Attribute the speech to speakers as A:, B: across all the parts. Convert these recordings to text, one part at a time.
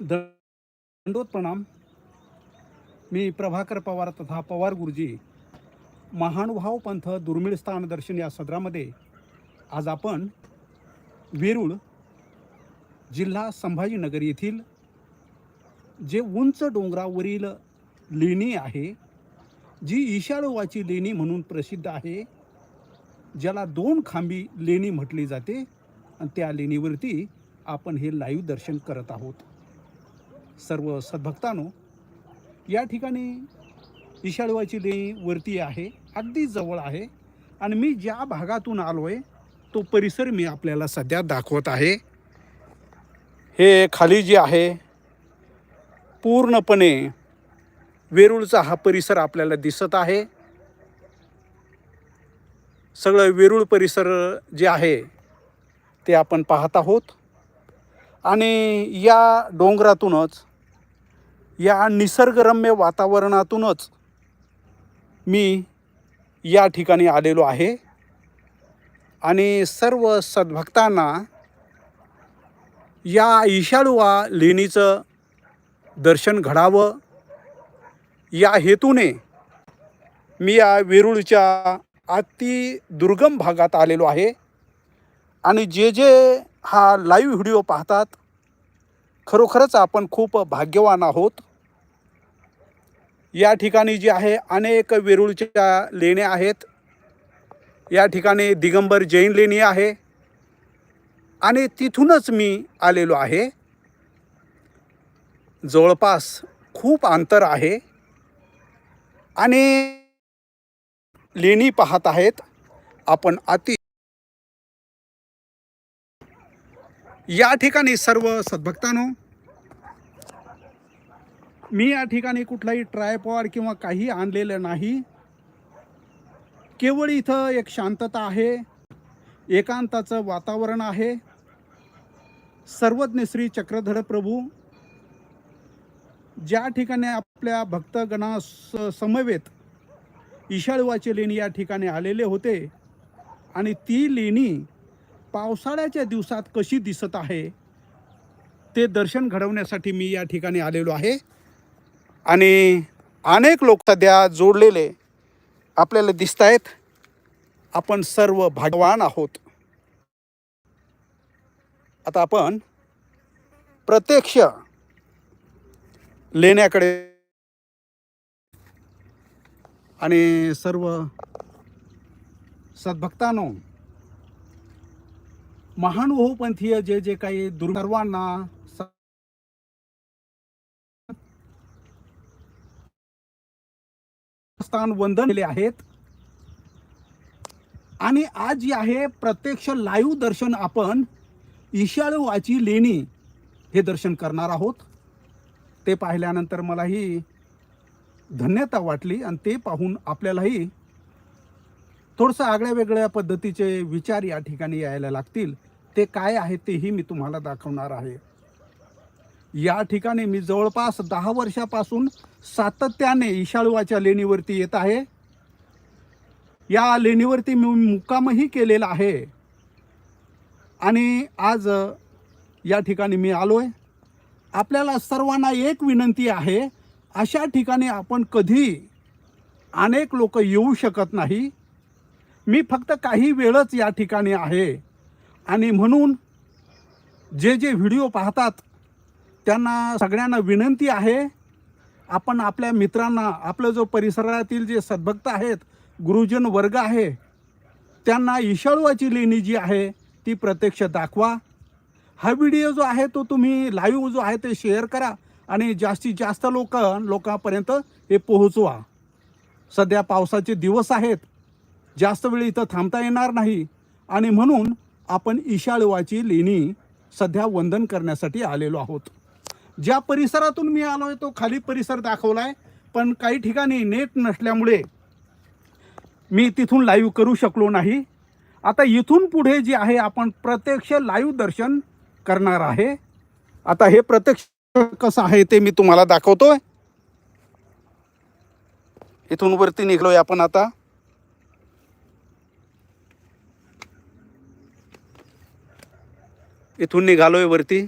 A: दंडोत प्रणाम मी प्रभाकर पवार तथा पवार गुरुजी महानुभाव पंथ दुर्मिळ स्थान दर्शन या सदरामध्ये आज आपण वेरूळ जिल्हा संभाजीनगर येथील जे उंच डोंगरावरील लेणी आहे जी ईशाळोवाची लेणी म्हणून प्रसिद्ध आहे ज्याला दोन खांबी लेणी म्हटली जाते. आणि त्या लेणीवरती आपण हे लाईव्ह दर्शन करत आहोत. सर्व सद्भक्तांनो या ठिकाणी ईशाळवाची लेणी वरती आहे अगदी जवळ आहे. आणि मी ज्या भागातून आलो आहे तो परिसर मी आपल्याला सध्या दाखवत आहे. हे खाली जे आहे पूर्णपणे वेरूळचा हा परिसर आपल्याला दिसत आहे. सगळं वेरूळ परिसर जे आहे ते आपण पाहत आहोत. आणि या डोंगरातूनच या निसर्गरम्य वातावरणातूनच मी या ठिकाणी आलेलो आहे. आणि सर्व सद्भक्तांना या ईशाळुवा लेणीचं दर्शन घडावं. या हेतूने मी या वेरूळच्या अति दुर्गम भागात आलेलो आहे. आणि जे जे हा लाईव्ह व्हिडिओ पाहतात खरोखरच आपण खूप भाग्यवान आहोत. या ठिकाणी जी आहे अनेक वेरूळच्या लेण्या आहेत. या ठिकाणी दिगंबर जैन लेणी आहे. आणि तिथूनच मी आलेलो आहे. जवळपास खूप अंतर आहे. आणि लेणी पाहत आहेत. आपण अति या ठिकाणी सर्व सद्भक्तांनो मी या ठिकाणी कुठलाही ट्रायपॉड किंवा काही आणलेलं नाही. केवळ इथं एक शांतता आहे एकांताचं वातावरण आहे. सर्वज्ञ श्री चक्रधर प्रभू ज्या ठिकाणी आपल्या भक्तगणा स- समवेत ईशाळवाची लेणी या ठिकाणी आलेले होते आणि ती लेणी पावसाळ्याच्या दिवसात कशी दिसत आहे ते दर्शन घडवण्यासाठी मी या ठिकाणी आलेलो आहे. आणि अनेक लोक सध्या जोडलेले आपल्याला दिसत आहेत आपण सर्व भागवान आहोत. आता आपण प्रत्यक्ष लेण्याकडे आणि सर्व सद्भक्तांनो महानुभवपंथीय जे जे काही दुर्गर्वांना सर्वांना स- स्थान वंदन केले आहेत. आणि आज जी आहे प्रत्यक्ष लाईव्ह दर्शन आपण ईशाळवाची लेणी हे दर्शन करणार आहोत. ते पाहिल्यानंतर मलाही धन्यता वाटली आणि ते पाहून आपल्यालाही थोडंसं आगळ्या वेगळ्या पद्धतीचे विचार या ठिकाणी यायला लागतील. ते काय आहे तेही मी तुम्हाला दाखवणार आहे. या ठिकाणी मी जवळपास दहा वर्षापासून सातत्याने इशाळूवाच्या लेणीवरती येत आहे. या लेणीवरती मी मुक्कामही केलेला आहे. आणि आज या ठिकाणी मी आलो आहे आपल्याला सर्वांना एक विनंती आहे अशा ठिकाणी आपण कधी अनेक लोक येऊ शकत नाही. मी फक्त काही वेळच या ठिकाणी आहे. आणि म्हणून जे जे व्हिडिओ पाहतात त्यांना सगळ्यांना विनंती आहे आपण आपल्या मित्रांना आपलं जो परिसरातील जे सद्भक्त आहेत गुरुजन वर्ग आहे त्यांना ईशाळवाची लेणी जी आहे ती प्रत्यक्ष दाखवा. हा व्हिडिओ जो आहे तो तुम्ही लाईव्ह जो आहे ते शेअर करा आणि जास्तीत जास्त लोक लोकांपर्यंत हे पोहोचवा. सध्या पावसाचे दिवस आहेत. जास्त वेळ इथं थांबता येणार नाही. आणि म्हणून आपण ईशाळवाची लेणी सध्या वंदन करण्यासाठी आलेलो आहोत. ज्या परिसरातून मी आलो आहे तो खाली परिसर दाखवला आहे पण काही ठिकाणी नेट नसल्यामुळे मी तिथून लाईव्ह करू शकलो नाही. आता इथून पुढे जे आहे आपण प्रत्यक्ष लाईव्ह दर्शन करणार आहे. आता हे प्रत्यक्ष कसं आहे ते मी तुम्हाला दाखवतोय. इथून वरती निघलोय आपण आता. इथून निघालोय वरती.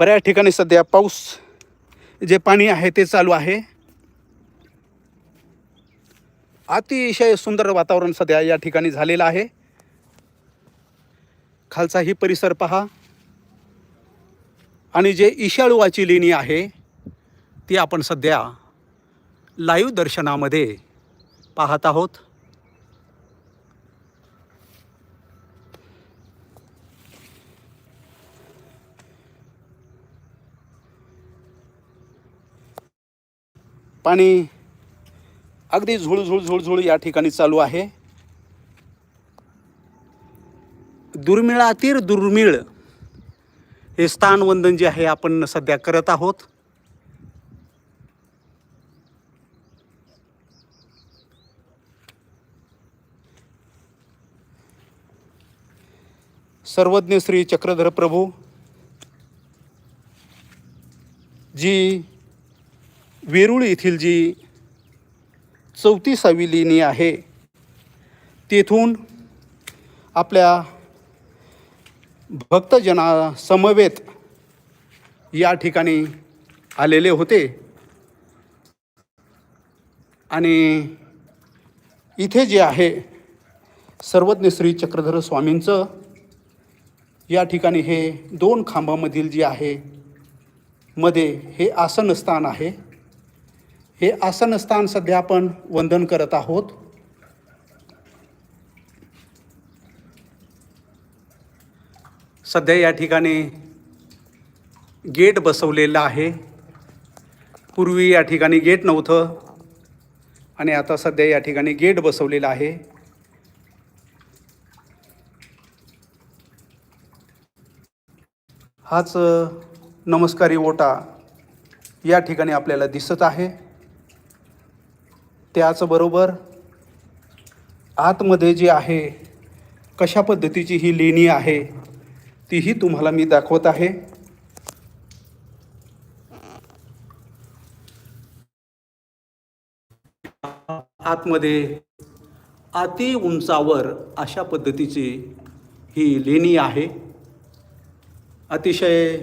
A: बऱ्याच ठिकाणी सध्या पाऊस जे पाणी आहे ते चालू आहे. अतिशय सुंदर वातावरण सध्या या ठिकाणी झालेलं आहे. खालचाही परिसर पहा. आणि जे ईशाळुवाची लेणी आहे ती आपण सध्या लाईव्ह दर्शनामध्ये पाहत आहोत. पाणी अगदी झुळझुळ झुळझुळ या ठिकाणी चालू आहे. दुर्मिळातील दुर्मिळ हे स्थानवंदन जे आहे आपण सध्या करत आहोत. सर्वज्ञ श्री चक्रधर प्रभू जी वेरूळ येथील जी चौतीसावी लेणी आहे तेथून आपल्या भक्तजनासमवेत या ठिकाणी आलेले होते. आणि इथे जे आहे सर्वज्ञ श्री चक्रधर स्वामींचं या ठिकाणी हे दोन खांबामधील जे आहे मध्ये हे आसनस्थान आहे. हे आसनस्थान सध्या आपण वंदन करत आहोत. सध्या या ठिकाणी गेट बसवलेलं आहे. पूर्वी या ठिकाणी गेट नव्हतं आणि आता सध्या या ठिकाणी गेट बसवलेलं आहे. हाच नमस्कारी ओटा या ठिकाणी आपल्याला दिसत आहे. त्याचबरोबर आतमध्ये जी आहे कशा पद्धतीची ही लेणी आहे तीही तुम्हाला मी दाखवत आहे. आतमध्ये अति उंचावर अशा पद्धतीची ही लेणी आहे. अतिशय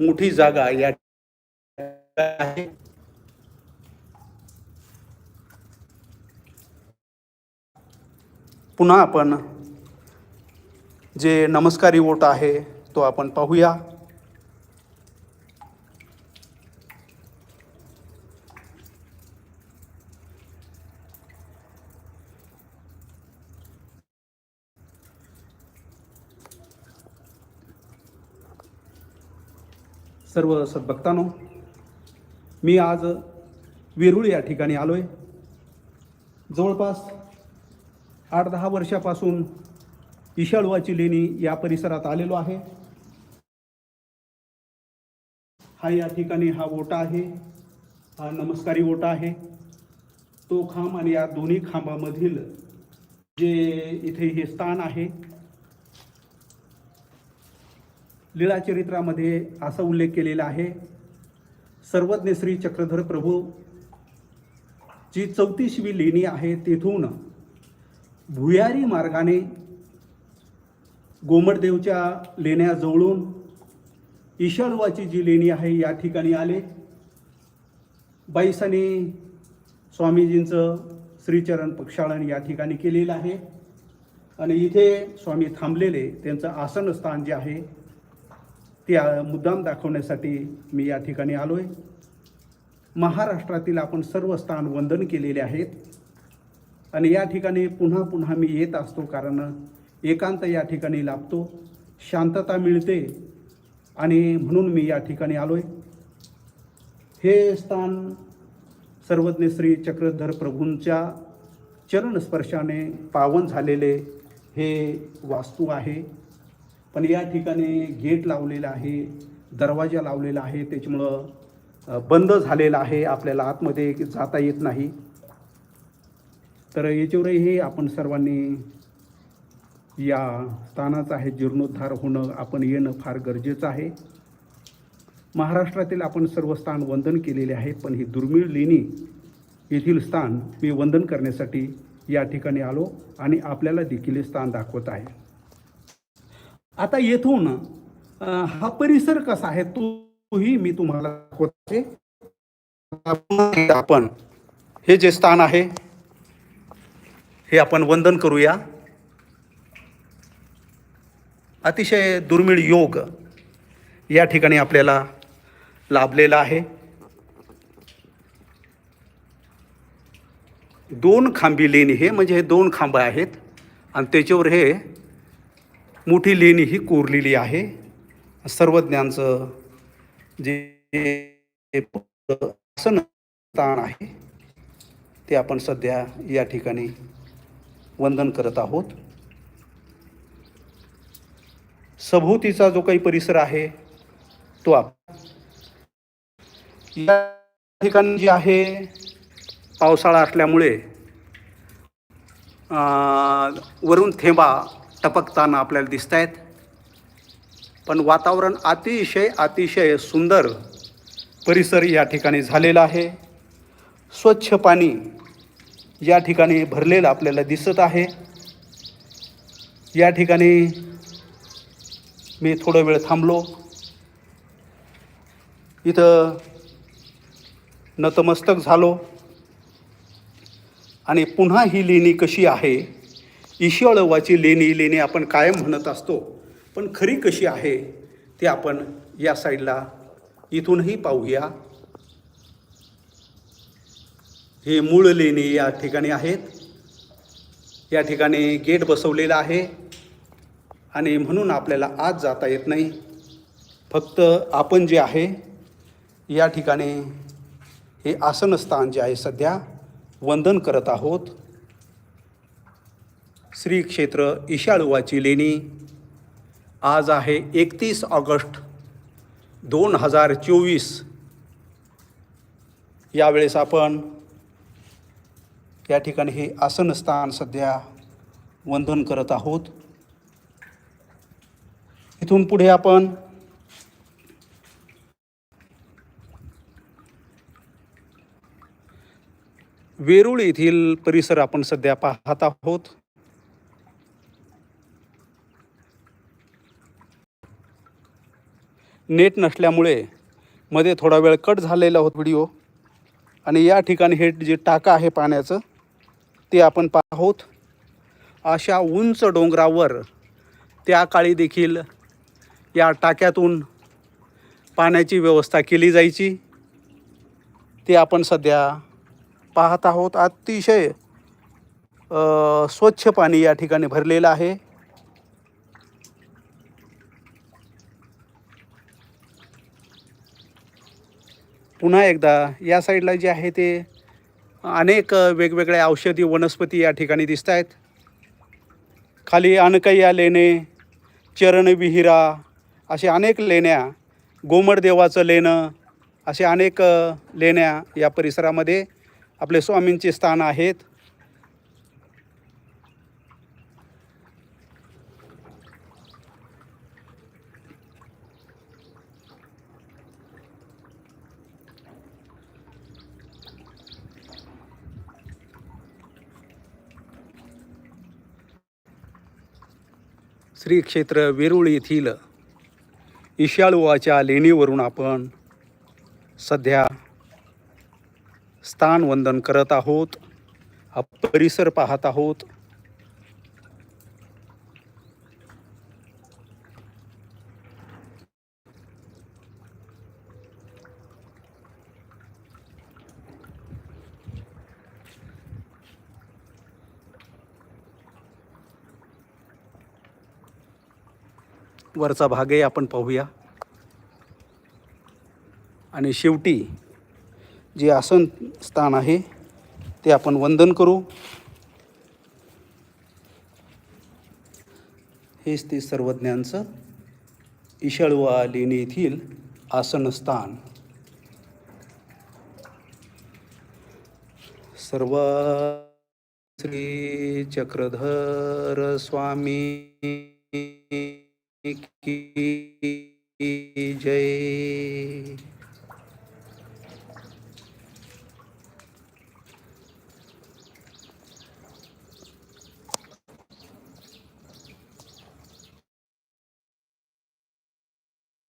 A: मोठी जागा या आहे. पुन्हा आपण जे नमस्कारी ओट आहे तो आपण पाहूया. सर्व सद्भक्तांनो मी आज वेरूळ या ठिकाणी आलो आहे जवळपास आठ दहा वर्षापासून ईशाळवाची लेणी या परिसरात आलेलो आहे. हा या ठिकाणी हा ओटा आहे. हा नमस्कारी ओटा आहे. तो खांब आणि या दोन्ही खांबामधील जे इथे हे स्थान आहे लीळाचरित्रामध्ये असा उल्लेख केलेला आहे. सर्वज्ञ श्री चक्रधर प्रभू जी चौतीसवी लेणी आहे तेथून भुयारी मार्गाने गोमटदेवच्या लेण्याजवळून ईशाळवाची जी लेणी आहे या ठिकाणी आले. बाईसाने स्वामीजींचं श्रीचरण प्रक्षालन या ठिकाणी केलेलं आहे. आणि इथे स्वामी थांबलेले त्यांचं आसनस्थान जे आहे ते मुद्दाम दाखवण्यासाठी मी या ठिकाणी आलो आहे महाराष्ट्रातील आपण सर्व स्थान वंदन केलेले आहेत. आणि या ठिकाणी पुन्हा पुन्हा मी येत असतो कारण एकांत या ठिकाणी लाभतो शांतता मिळते आणि म्हणून मी या ठिकाणी आलो आहे हे स्थान सर्वज्ञ श्री चक्रधर प्रभूंच्या चरणस्पर्शाने पावन झालेले हे वास्तू आहे. पण या ठिकाणी गेट लावलेलं आहे दरवाजा लावलेला आहे त्याच्यामुळं बंद झालेला आहे आपल्याला आतमध्ये जाता येत नाही. तर याच्यावरही आपण सर्वांनी या स्थानाचा आहे जीर्णोद्धार होणं आपण येणं फार गरजेचं आहे. महाराष्ट्रातील आपण सर्व स्थान वंदन केलेले आहे पण ही दुर्मिळ लेणी येथील स्थान मी वंदन करण्यासाठी या ठिकाणी आलो आणि आपल्याला देखील हे स्थान दाखवत आहे. आता येथून हा परिसर कसा आहे तोही मी तुम्हाला दाखवते आपण हे जे स्थान आहे हे आपण वंदन करूया. अतिशय दुर्मिळ योग या ठिकाणी आपल्याला लाभलेला आहे. दोन खांबी लेणी हे म्हणजे हे दोन खांब आहेत. आणि त्याच्यावर हे मोठी लेणी ही कोरलेली आहे. सर्वज्ञांचं जे आसन स्थान आहे ते आपण सध्या या ठिकाणी वंदन करत आहोत. सभोवतीचा जो काही परिसर आहे तो आप या ठिकाणी जे आहे पावसाळा असल्यामुळे वरून थेंबा टपकताना आपल्याला दिसत आहेत पण वातावरण अतिशय अतिशय सुंदर परिसर या ठिकाणी झालेला आहे. स्वच्छ पाणी या ठिकाणी भरलेलं आपल्याला दिसत आहे. या ठिकाणी मी थोडा वेळ थांबलो. इथं नतमस्तक झालो. आणि पुन्हा ही लेणी कशी आहे? ईशळवाची लेणी लेणी आपण कायम म्हणत असतो पण खरी कशी आहे ते आपण या साईडला इथूनही पाहूया. हे मूळ लेणी या ठिकाणी आहेत. या ठिकाणी गेट बसवलेलं आहे. आणि म्हणून आपल्याला आज जाता येत नाही. फक्त आपण जे आहे या ठिकाणी हे आसनस्थान जे आहे सध्या वंदन करत आहोत. श्री क्षेत्र ईशाळुवाची लेणी आज आहे एकतीस ऑगस्ट दोन हजार चोवीस. यावेळेस आपण या ठिकाणी हे आसनस्थान सध्या वंदन करत आहोत. इथून पुढे आपण वेरूळ येथील परिसर आपण सध्या पाहत आहोत. नेट नसल्यामुळे मध्ये थोडा वेळ कट झालेला होत व्हिडिओ. आणि या ठिकाणी हे जे टाका आहे पाण्याचं ते आपण पाहोत अशा उंच डोंगरावर त्या काळी देखील या टाक्यातून पाण्याची व्यवस्था केली जायची. ते आपण सध्या पाहत आहोत. अतिशय स्वच्छ पाणी या ठिकाणी भरलेलं आहे. पुन्हा एकदा या साईडला जे आहे ते अनेक वेगवेगळ्या औषधी वनस्पती या ठिकाणी दिसत आहेत. खाली अनकय्या लेणे चरणविहिरा असे अनेक लेण्या गोमडदेवाचं लेणं असे अनेक लेण्या या परिसरामध्ये आपले स्वामींचे स्थान आहेत. श्री क्षेत्र वेरूळ येथील ईशाळुवाच्या लेणीवरून आपण सध्या स्थान वंदन करत आहोत. हा परिसर पाहत आहोत. वरचा भागही आपण पाहूया. आणि शेवटी जे आसन स्थान आहे ते आपण वंदन करू. हेच ते सर्वज्ञांचं इशळवा लेणी येथील आसनस्थान सर्व श्री चक्रधर स्वामी की जय.